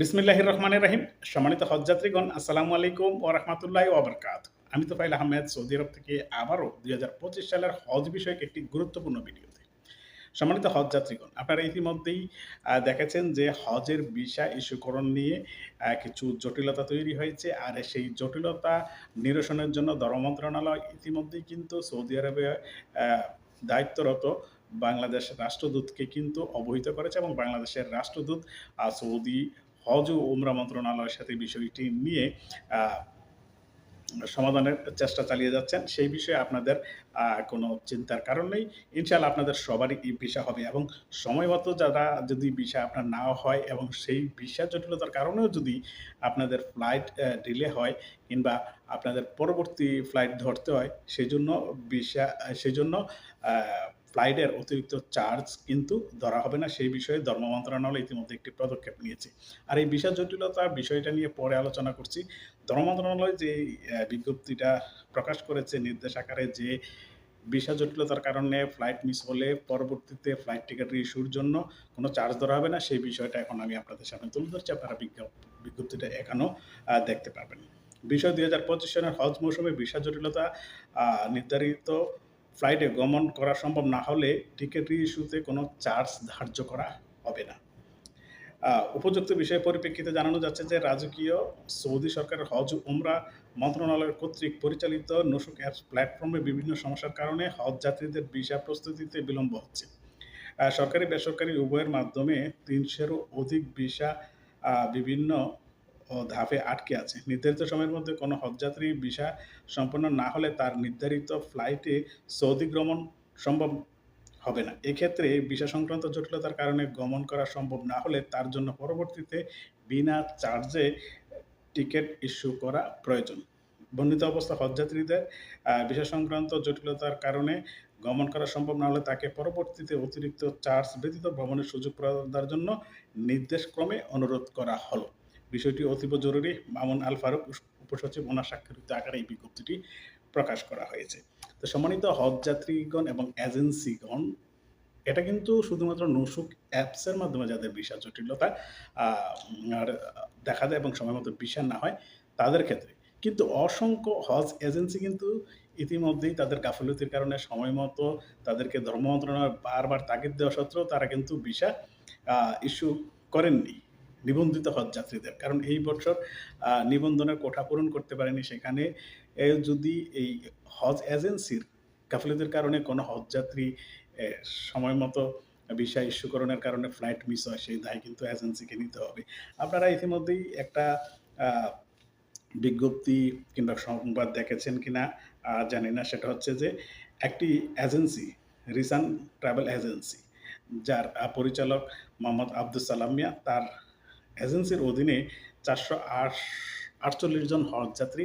বিসমিল্লাহির রহমানির রাহিম। সম্মানিত হজযাত্রীগণ, আসসালামু আলাইকুম ও রহমতুল্লাহ ওবরকাত আমি তো ফাইল আহমেদ, সৌদি আরব থেকে আবারও দুই হাজার পঁচিশ সালের হজ বিষয়ক একটি গুরুত্বপূর্ণ ভিডিওতে। সম্মানিত হজযাত্রীগণ, আপনারা ইতিমধ্যেই দেখেছেন যে হজের ভিসা ইস্যুকরণ নিয়ে কিছু জটিলতা তৈরি হয়েছে। আর সেই জটিলতা নিরসনের জন্য ধর্ম মন্ত্রণালয় ইতিমধ্যেই কিন্তু সৌদি আরবে দায়িত্বরত বাংলাদেশ রাষ্ট্রদূতকে কিন্তু অবহিত করেছে এবং বাংলাদেশের রাষ্ট্রদূত সৌদি হজ ও উমরা মন্ত্রণালয়ের সাথে বিষয়টি নিয়ে সমাধানের চেষ্টা চালিয়ে যাচ্ছেন। সেই বিষয়ে আপনাদের কোনো চিন্তার কারণ নেই। ইনশাল্লাহ আপনাদের সবারই ভিসা হবে এবং সময় মতো যারা যদি ভিসা আপনার না হয় এবং সেই ভিসা জটিলতার কারণেও যদি আপনাদের ফ্লাইট ডিলে হয় কিংবা আপনাদের পরবর্তী ফ্লাইট ধরতে হয় সেই জন্য ভিসা সেই জন্য ফ্লাইটের অতিরিক্ত চার্জ কিন্তু ধরা হবে না। সেই বিষয়ে ধর্ম মন্ত্রণালয় ইতিমধ্যে একটি পদক্ষেপ নিয়েছে। আর এই ভিসা জটিলতা বিষয়টা নিয়ে পরে আলোচনা করছি। ধর্ম মন্ত্রণালয় যে বিজ্ঞপ্তিটা প্রকাশ করেছে নির্দেশ আকারে যে ভিসা জটিলতার কারণে ফ্লাইট মিস হলে পরবর্তীতে ফ্লাইট টিকিট ইস্যুর জন্য কোনো চার্জ ধরা হবে না। সেই বিষয়টা এখন আমি আপনাদের সামনে তুলে ধরছি। আপনারা বিজ্ঞাপ- বিজ্ঞপ্তিটা এখনও দেখতে পারবেন। বিষয় দুই হাজার পঁচিশ সনের হজ মৌসুমে ভিসা জটিলতা নির্ধারিত ফ্লাইটে গমন করা সম্ভব না হলে টিকিট ইস্যুতে কোনো চার্জ ধার্য করা হবে না। উপযুক্ত বিষয়ের পরিপ্রেক্ষিতে জানানো যাচ্ছে যে রাজকীয় সৌদি সরকারের হজ উমরা মন্ত্রণালয় কর্তৃক পরিচালিত নসুক অ্যাপস প্ল্যাটফর্মে বিভিন্ন সমস্যার কারণে হজ যাত্রীদের ভিসা প্রস্তুতিতে বিলম্ব হচ্ছে। সরকারি বেসরকারি উভয়ের মাধ্যমে তিনশোরও অধিক ভিসা বিভিন্ন ধাপে আটকে আছে। নির্ধারিত সময়ের মধ্যে কোনো হজযাত্রী ভিসা সম্পন্ন না হলে তার নির্ধারিত ফ্লাইটে সৌদি গমন সম্ভব হবে না। এক্ষেত্রে ভিসা সংক্রান্ত জটিলতার কারণে গমন করা সম্ভব না হলে তার জন্য পরবর্তীতে বিনা চার্জে টিকিট ইস্যু করা প্রয়োজন। বর্ণিত অবস্থা, হজযাত্রীদের ভিসা সংক্রান্ত জটিলতার কারণে গমন করা সম্ভব না হলে তাকে পরবর্তীতে অতিরিক্ত চার্জ ব্যতীত ভ্রমণের সুযোগ প্রদানের জন্য নির্দেশক্রমে অনুরোধ করা হলো। বিষয়টি অতীব জরুরি। মামুন আল ফারুক উপসচিব ওনার স্বাক্ষরিত আকারে এই বিজ্ঞপ্তিটি প্রকাশ করা হয়েছে। তো সম্মানিত হজ যাত্রীগণ এবং এজেন্সিগণ, এটা কিন্তু শুধুমাত্র নসুক অ্যাপসের মাধ্যমে যাদের ভিসা জটিলতা আর দেখা যায় এবং সময় মতো ভিসা না হয়, তাদের ক্ষেত্রে। কিন্তু অসংখ্য হজ এজেন্সি কিন্তু ইতিমধ্যেই তাদের গাফিলতির কারণে সময় মতো তাদেরকে ধর্ম মন্ত্রণালয় বারবার তাগিদ দেওয়া সত্ত্বেও তারা কিন্তু ভিসা ইস্যু করেননি। নিবন্ধিত হজ যাত্রীদের কারণ এই বছর নিবন্ধনের কোঠা পূরণ করতে পারেনি সেখানে। যদি এই হজ এজেন্সির গাফিলতির কারণে কোনো হজযাত্রী সময় মতো ভিসা ইস্যুকরণের কারণে ফ্লাইট মিস হয়, সেই দায় কিন্তু এজেন্সিকে নিতে হবে। আপনারা ইতিমধ্যেই একটা বিজ্ঞপ্তি কিংবা সংবাদ দেখেছেন কিনা জানি না। সেটা হচ্ছে যে, একটি এজেন্সি, রিসান ট্রাভেল এজেন্সি, যার পরিচালক মোহাম্মদ আব্দুল সালাম মিয়া, তার এজেন্সির অধীনে চারশো আট, আটচল্লিশ জন হজ যাত্রী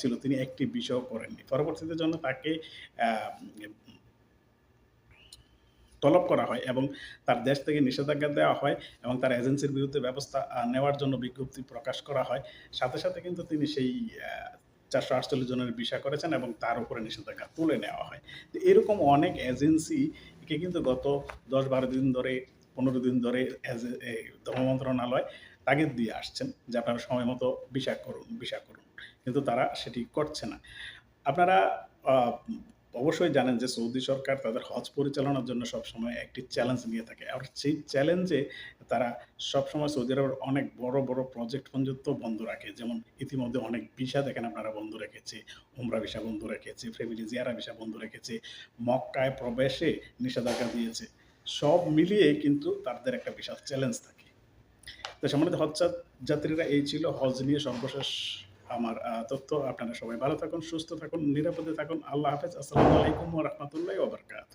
ছিল। তিনি একটি বিষয় করেননি। পরবর্তীতে জন্য তাকে তলব করা হয় এবং তার দেশ থেকে নিষেধাজ্ঞা দেওয়া হয় এবং তার এজেন্সির বিরুদ্ধে ব্যবস্থা নেওয়ার জন্য বিজ্ঞপ্তি প্রকাশ করা হয়। সাথে সাথে কিন্তু তিনি সেই চারশো আটচল্লিশ জনের ভিসা করেছেন এবং তার উপরে নিষেধাজ্ঞা তুলে নেওয়া হয়। তো এরকম অনেক এজেন্সিকে কিন্তু গত দশ বারো দিন ধরে পনেরো দিন ধরে এজে- এই ধর্ম মন্ত্রণালয় তাগিদ দিয়ে আসছেন যে আপনারা সময় মতো ভিসা করুন ভিসা করুন। কিন্তু তারা সেটি করছে না। আপনারা অবশ্যই জানেন যে সৌদি সরকার তাদের হজ পরিচালনার জন্য সবসময় একটি চ্যালেঞ্জ নিয়ে থাকে। আর সেই চ্যালেঞ্জে তারা সবসময় সৌদি আরবের অনেক বড় বড় প্রজেক্ট পর্যন্ত বন্ধ রাখে। যেমন ইতিমধ্যে অনেক ভিসা দেখেন আপনারা, বন্ধ রেখেছে, উমরা ভিসা বন্ধ রেখেছে ফ্যামিলি জিয়ারা ভিসা বন্ধ রেখেছে, মক্কায় প্রবেশে নিষেধাজ্ঞা দিয়েছে। সব মিলিয়ে কিন্তু তাদের একটা বিশাল চ্যালেঞ্জ থাকে। তো সম্মানিত হজ যাত্রীরা, এই ছিল হজ নিয়ে সর্বশেষ আমার তথ্য। আপনারা সবাই ভালো থাকুন, সুস্থ থাকুন, নিরাপদে থাকুন। আল্লাহ হাফেজ। আসসালামু আলাইকুম রহমতুল্লাহ ওবরকাত